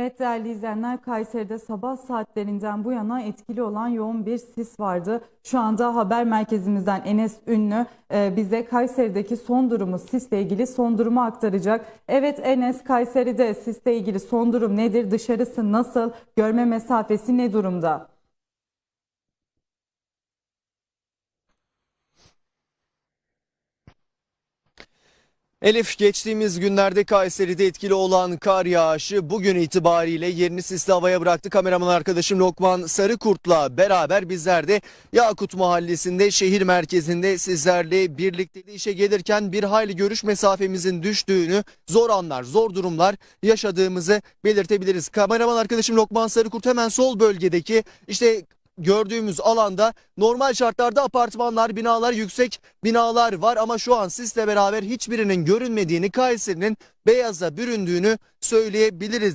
Evet değerli izleyenler Kayseri'de sabah saatlerinden bu yana etkili olan yoğun bir sis vardı. Şu anda haber merkezimizden Enes Ünlü e, bize Kayseri'deki son durumu sisle ilgili son durumu aktaracak. Evet Enes Kayseri'de sisle ilgili son durum nedir? Dışarısı nasıl? Görme mesafesi ne durumda? Elif geçtiğimiz günlerde Kayseri'de etkili olan kar yağışı bugün itibariyle yerini sisli havaya bıraktı. Kameraman arkadaşım Lokman Sarıkurt'la beraber bizler de Yakut Mahallesi'nde şehir merkezinde sizlerle birlikte işe gelirken bir hayli görüş mesafemizin düştüğünü zor anlar, zor durumlar yaşadığımızı belirtebiliriz. Kameraman arkadaşım Lokman Sarıkurt hemen sol bölgedeki işte gördüğümüz alanda normal şartlarda apartmanlar, binalar, yüksek binalar var ama şu an sisle beraber hiçbirinin görünmediğini, Kayseri'nin beyaza büründüğünü söyleyebiliriz.